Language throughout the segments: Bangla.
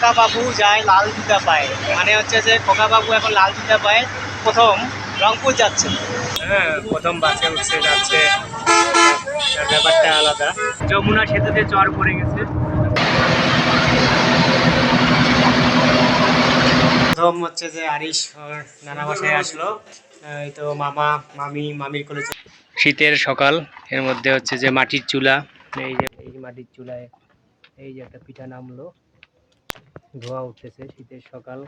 খোকা বাবু যায় লাল জুতা পায়। মানে হচ্ছে যে খোকা বাবু এখন লাল জুতা পায়। প্রথম রংপুর যাচ্ছে। হ্যাঁ প্রথম বাসে উঠছে যাচ্ছে। তার ব্যাপারটা আলাদা। যমুনা সেতুতে চর পড়ে গেছে। প্রথম হচ্ছে যে আরিশ নানা বাসায় আসলো। এই তো মামা মামি মামির কোলে শীতের সকাল এর মধ্যে হচ্ছে যে মাটির চুলা। এই যে এই যে মাটির চুলায় এই যে একটা পিঠা নামলো। ধোয়া উঠতেছে শীতের সকাল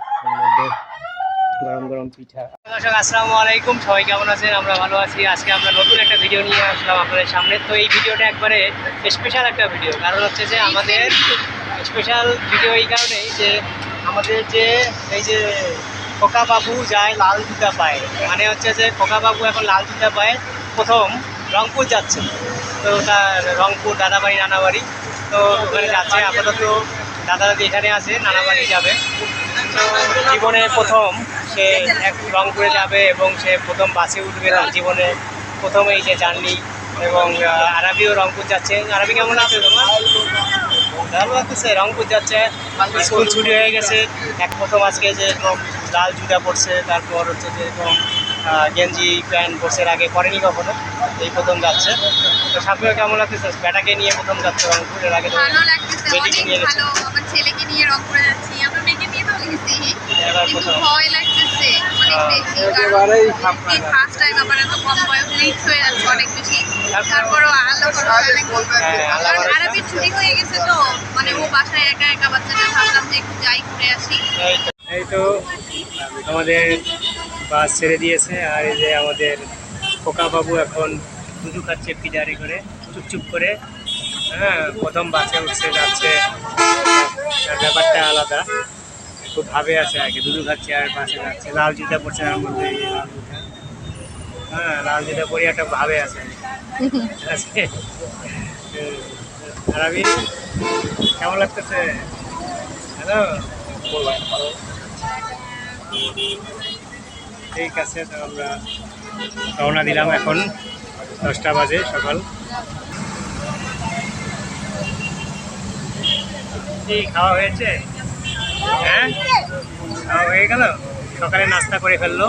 গরম গরম পিঠা। দর্শক, আসসালামু আলাইকুম, সবাই কেমন আছেন? আমরা ভালো আছি। আজকে আমরা নতুন একটা ভিডিও নিয়ে আসলাম আপনাদের সামনে। তো এই ভিডিওটা একবারে স্পেশাল একটা ভিডিও। কারণ হচ্ছে যে আমাদের স্পেশাল ভিডিও এই কারণেই যে আমাদের যে এই যে খোকা বাবু যায় লাল জুতা পায়। মানে হচ্ছে যে খোকা বাবু এখন লাল জুতা পায়, প্রথম রংপুর যাচ্ছে। তো তার রংপুর দাদাবাড়ি, নানাবাড়ি। তো ওখানে যাচ্ছে, আপাতত দাদা দাদি এখানে আছে নানাবাড়ি যাবে। তো জীবনে প্রথম সে এক রংপুরে যাবে এবং সে প্রথম বাসে উঠবে তার জীবনে প্রথম এই যে জার্নি এবং আরবিও রংপুর যাচ্ছে। আরবি কেমন আছে তোমার? ভালো লাগতেছে, রংপুর যাচ্ছে, স্কুল ছুটি হয়ে গেছে। এক প্রথম আজকে যে লাল জুতা পড়ছে তারপর হচ্ছে যে গেঞ্জি প্যান্ট এর আগে পরেনি কখনো এই প্রথম যাচ্ছে। তো সামনেও কেমন লাগতেছে? ব্যাটাকে নিয়ে প্রথম যাচ্ছে রংপুর এর আগে ভালো লাগতেছে অনেক ভালো। আমার ছেলেকে নিয়ে রংপুরে যাচ্ছি। আমরা মেয়েকে নিয়ে তো গেছি। এবার কিন্তু ভয় লাগতেছে অনেক বেশি। একেবারেই ফার্স্ট টাইম আবার এত কম বয়স রিস্ক হয়ে যাচ্ছে অনেক বেশি। তারপর- তারপরও আল্লাহ হ্যাঁ, কারণ। ছুটি হয়ে গেছে তো। মানে ও বাসায় একা একা বাচ্চাটা ভাবলাম যে একটু যাই ঘুরে আসি। এই তো। আমাদের বাস ছেড়ে দিয়েছে আর এই যে আমাদের বাবু এখন দুধু খাচ্ছে পিজারি করে, চুপচুপ করে। হ্যাঁ প্রথম বাসে উঠছে, যাচ্ছে। তার ব্যাপারটা আলাদা। খুব ভাবে আছে আর কি দুধু খাচ্ছে আর বাসে যাচ্ছে। লাল জুতা পড়ছে আমার মধ্যে লাল জুতা হ্যাঁ লাল জুতা পরে একটা ভাবে আছে। আর আমি, কেমন লাগতেছে? হ্যালো? ঠিক আছে, তো আমরা রওনা দিলাম এখন দশটা বাজে সকাল। খাওয়া হয়েছে? হ্যাঁ? খাওয়া হয়ে গেল? সকালে নাস্তা করে ফেলল।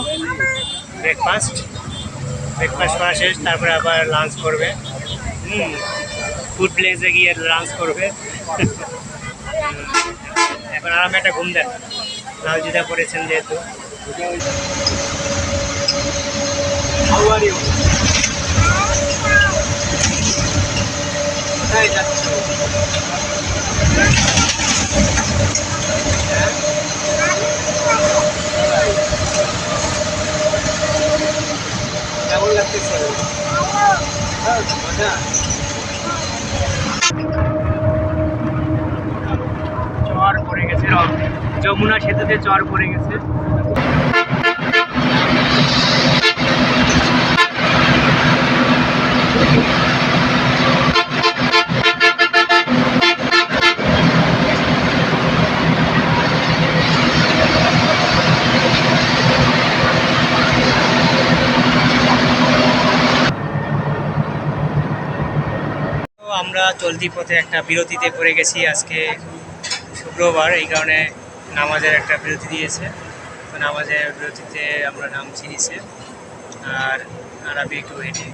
ব্রেকফাস্ট ব্রেকফাস্ট করা শেষ, তারপরে আবার লাঞ্চ করবে। হুম ফুড প্লেসে গিয়ে লাঞ্চ করবে। এখন আরামে একটা ঘুম দেন। লাল জুতা পরেছেন যেহেতু। হ্যাঁ? কেমন লাগতেছে? হ্যাঁ, চর পড়ে গেছে যমুনা সেতুতে চর পড়ে গেছে। চলতি পথে একটা বিরতিতে পড়ে গেছি। আজকে শুক্রবার, এই কারণে নামাজের একটা বিরতি দিয়েছে। তো নামাজের বিরতিতে আমরা নামছি নিচে। আর আরবি একটু হেঁটে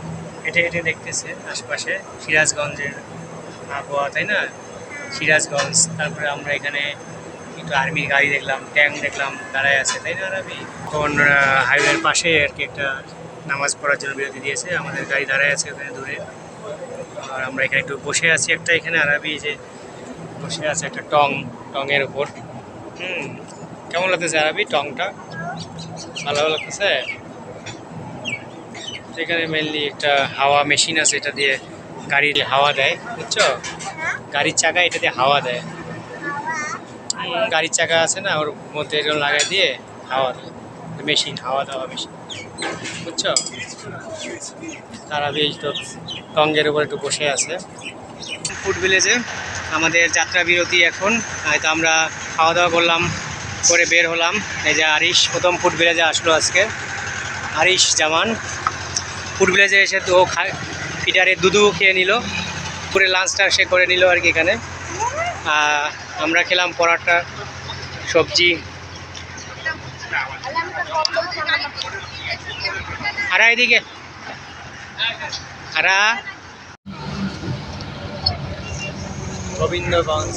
হেঁটে হেঁটে দেখতেছে আশপাশে। সিরাজগঞ্জের আবহাওয়া, তাই না? সিরাজগঞ্জ, তারপরে আমরা এখানে একটু আর্মির গাড়ি দেখলাম, ট্যাঙ্ক দেখলাম, দাঁড়ায় আছে, তাই না আরবি? তখন হাইওয়ের পাশে আর কি একটা নামাজ পড়ার জন্য বিরতি দিয়েছে। আমাদের গাড়ি দাঁড়ায় আছে ওখানে দূরে। আর আমরা এখানে একটু বসে আছি একটা এখানে আরবি যে বসে আছে একটা টং টঙের উপর। হুম, কেমন লাগতেছে আরবি টংটা? ভালো লাগতেছে। এখানে মেনলি একটা হাওয়া মেশিন আছে, এটা দিয়ে গাড়ির হাওয়া দেয়, বুঝছ? গাড়ির চাকা এটা দিয়ে হাওয়া দেয়। গাড়ির চাকা আছে না, ওর মধ্যে এরকম লাগাই দিয়ে হাওয়া দেয়। মেশিন হাওয়া দেওয়া মেশিন বুঝছ? তারা বেশ টঙ্গের উপর একটু বসে আছে। ফুড ভিলেজে আমাদের যাত্রা বিরতি এখন। হয়তো আমরা খাওয়া দাওয়া করলাম, করে বের হলাম। এই যে আরিশ প্রথম ফুড ভিলেজে আসলো আজকে। আরিশ জামান। ফুড ভিলেজে এসে তো খায় ফিটারে দুধু খেয়ে নিল। পুরে লাঞ্চটা সে করে নিল আর কি এখানে। আমরা খেলাম পরোটা, সবজি। আরা এদিকে। আরা। গোবিন্দগঞ্জ।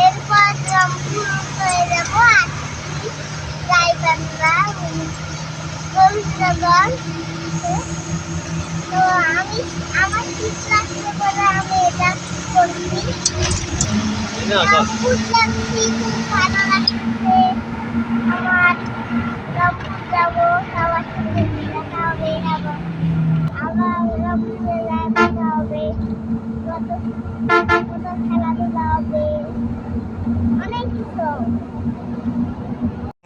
এরপর রংপুর হয়ে যাব গাইবান্ধা। তো আমি আমার শীত লাগছে বলে আমি এটা করছি রংপুর যাচ্ছি খুব ভালো লাগছে আমার রংপুর যাব সবার সঙ্গে দেখা হবে এবং আবার রংপুরে দেখা হবে কত কত খেলাধুলা হবে অনেক কিছু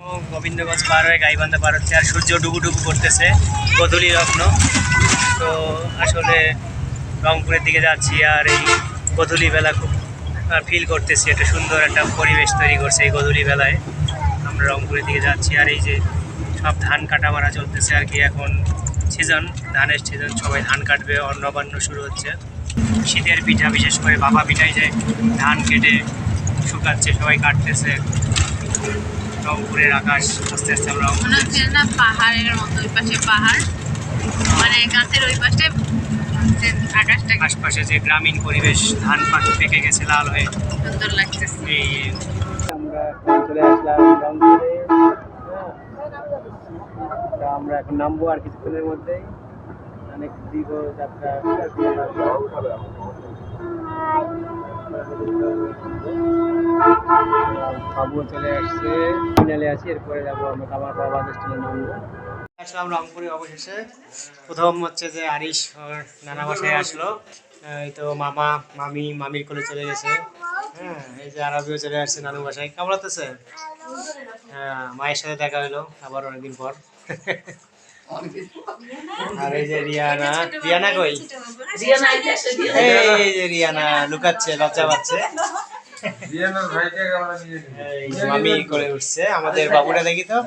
ও গোবিন্দগঞ্জ পার হয়ে গাইবান্ধা পার হচ্ছে আর সূর্য ডুবু ডুবু করতেছে, গধূলি লগ্ন তো আসলে রংপুরের দিকে যাচ্ছি আর এই গধূলি বেলা খুব ফিল করতেছি। একটা সুন্দর একটা পরিবেশ তৈরি করছে এই গধূলি বেলায়। আমরা রংপুরের দিকে যাচ্ছি আর এই যে সব ধান কাটা মারা চলতেছে আর কি এখন সিজন ধানের সিজন সবাই ধান কাটবে, অন্নবান্ন শুরু হচ্ছে। শীতের পিঠা বিশেষ করে বাবা পিঠাই যে ধান কেটে শুকাচ্ছে, সবাই কাটতেছে। রংপুরের আকাশ আস্তে আস্তে আমরা মনে হচ্ছে না পাহাড়ের মতো ওই পাশে পাহাড়? মানে গাছের ওই পাশে আকাশটা আশপাশে যে গ্রামীণ পরিবেশ ধান পাট পেকে গেছে লাল হয়ে। সুন্দর লাগতেছে। এই আমরা এখন চলে আসলাম আমরা এখন নামবো আর কিছুক্ষণের মধ্যেই। অনেক দীর্ঘ যাত্রা বাবু চলে আসছে ফিনালে আছি এরপরে যাব আমরা কামার বাবা স্টেশনে নামবো। আসলাম রংপুরে অবশেষে। প্রথম হচ্ছে যে আরিশ নানা বাসায় আসলো। এই তো মামা মামি মামির কোলে চলে গেছে। হ্যাঁ এই যে আরবিও চলে আসছে নানু বাসায়। কেমন লাগতেছে হ্যাঁ মায়ের সাথে দেখা হলো আবার অনেকদিন পর। আর এই যে রিয়ানা রিয়ানা কই? এই যে রিয়ানা লুকাচ্ছে লজ্জা পাচ্ছে। মামি করে উঠছে আমাদের বাবুটা দেখি তো।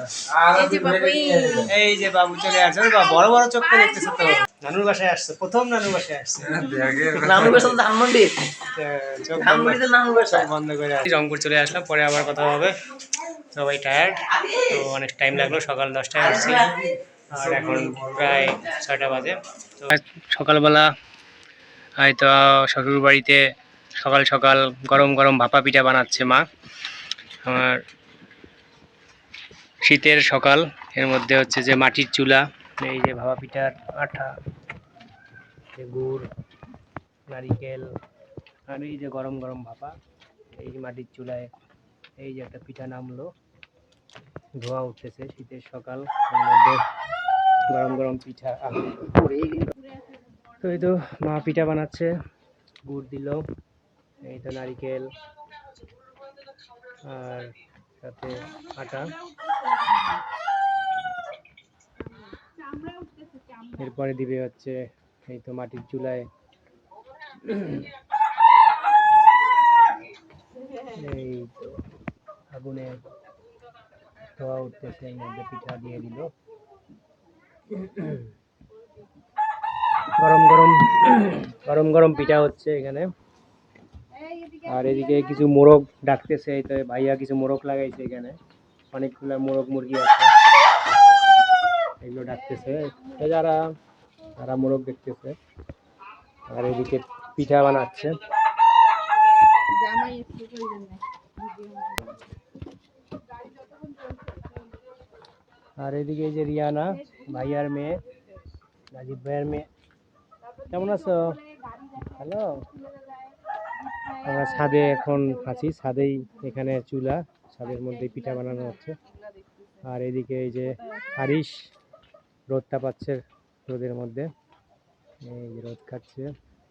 এই যে বাবু চলে আসছে। বাবা, বড় বড় চোখ করে দেখতেছে তো। নানুর বাসায় আসছে প্রথম নানুর বাসায় আসছে। নানুর বাসা ধানমন্ডি বন্ধ- ধানমন্ডিতে নানুর বাসা। বন্ধ করে রংপুর চলে আসলাম পরে আবার কথা হবে। সবাই টায়ার্ড তো অনেক টাইম লাগল সকাল দশটায় আসছি। আর এখন প্রায় ছয়টা বাজে। সকালবেলা হয়তো শ্বশুর বাড়িতে সকাল সকাল গরম গরম ভাপা পিঠা বানাচ্ছে মা। আমার শীতের সকাল, এর মধ্যে হচ্ছে যে মাটির চুলা, এই যে ভাপা পিঠার আঠা গুড়, নারিকেল, আর এই যে গরম গরম ভাপা, এই যে মাটির চুলায় এই যে একটা পিঠা নামলো। ধোঁয়া উঠতেছে শীতের সকাল, এর মধ্যে গরম গরম পিঠা তো এই তো মা পিঠা বানাচ্ছে, গুড় দিল। এই তো নারিকেল আর সাথে আটা। এরপরে দিবে হচ্ছে এই তো মাটির চুলায়। এই আগুনে ধোয়া উঠতেছে, এর মধ্যে পিঠা দিয়ে দিল। গরম গরম গরম গরম পিঠা হচ্ছে এখানে। আর এদিকে কিছু মোরগ ডাকতেছে, এই তো ভাইয়া কিছু মোরগ লাগাইছে এখানে। অনেকগুলা মোরগ মুরগি আছে। এগুলো ডাকতেছে। যারা, তারা মোরগ দেখতেছে। আর এদিকে পিঠা বানাচ্ছে। আর এদিকে যে রিয়ানা, ভাইয়ার মেয়ে, রাজীব ভাইয়ার মেয়ে। কেমন আছো? হ্যালো আমরা ছাদে এখন আছি, ছাদেই এখানে চুলা, ছাদের মধ্যে পিঠা বানানো হচ্ছে। আর এদিকে এই যে হারিস রোদটা পাচ্ছে রোদের মধ্যে, এই রোদ খাচ্ছে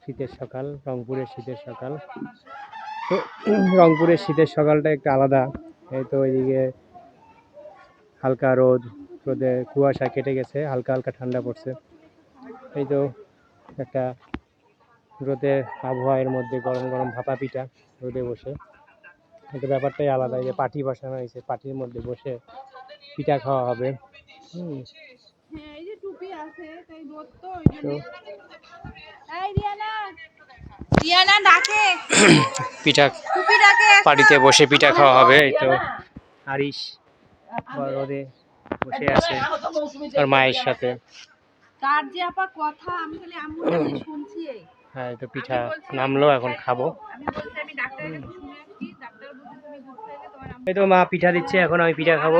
শীতের সকাল, রংপুরের শীতের সকাল। তো রংপুরের শীতের সকালটা একটু আলাদা। এই তো ওইদিকে হালকা রোদ, রোদে কুয়াশা কেটে গেছে, হালকা হালকা ঠান্ডা পড়ছে। এই তো একটা রোদের আবহাওয়ার মধ্যে গরম গরম ভাপা পিঠা রোদে বসে। কিন্তু ব্যাপারটাই আলাদা যে পাটি বসানো হয়েছে পাটির মধ্যে বসে পিঠা খাওয়া হবে। ডাকে। পিঠা পার্টিতে বসে পিঠা খাওয়া হবে এই তো। আরিশ রোদে বসে আছে ওর মায়ের সাথে। তার যে আপা কথা আমি খালি শুনছি হ্যাঁ এই তো পিঠা নামলো এখন খাব। তোমার আম্মু এই তো মা পিঠা দিচ্ছে এখন আমি পিঠা খাব।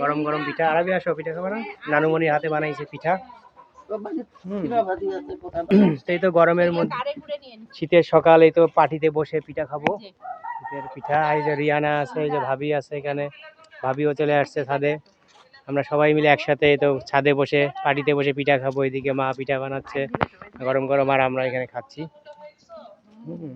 গরম গরম পিঠা। আরবি আসো পিঠা খাব না? নানুমণির হাতে বানাইছে পিঠা। এই তো গরমের মধ্যে শীতের সকাল এই তো পার্টিতে বসে পিঠা খাব। শীতের পিঠা এই যে রিয়ানা আছে এই যে ভাবি আছে এখানে। ভাবিও চলে আসছে ছাদে। আমরা সবাই মিলে একসাথে তো ছাদে বসে পার্টিতে বসে পিঠা খাব এদিকে মা পিঠা বানাচ্ছে গরম গরম আর আমরা এখানে খাচ্ছি হুম।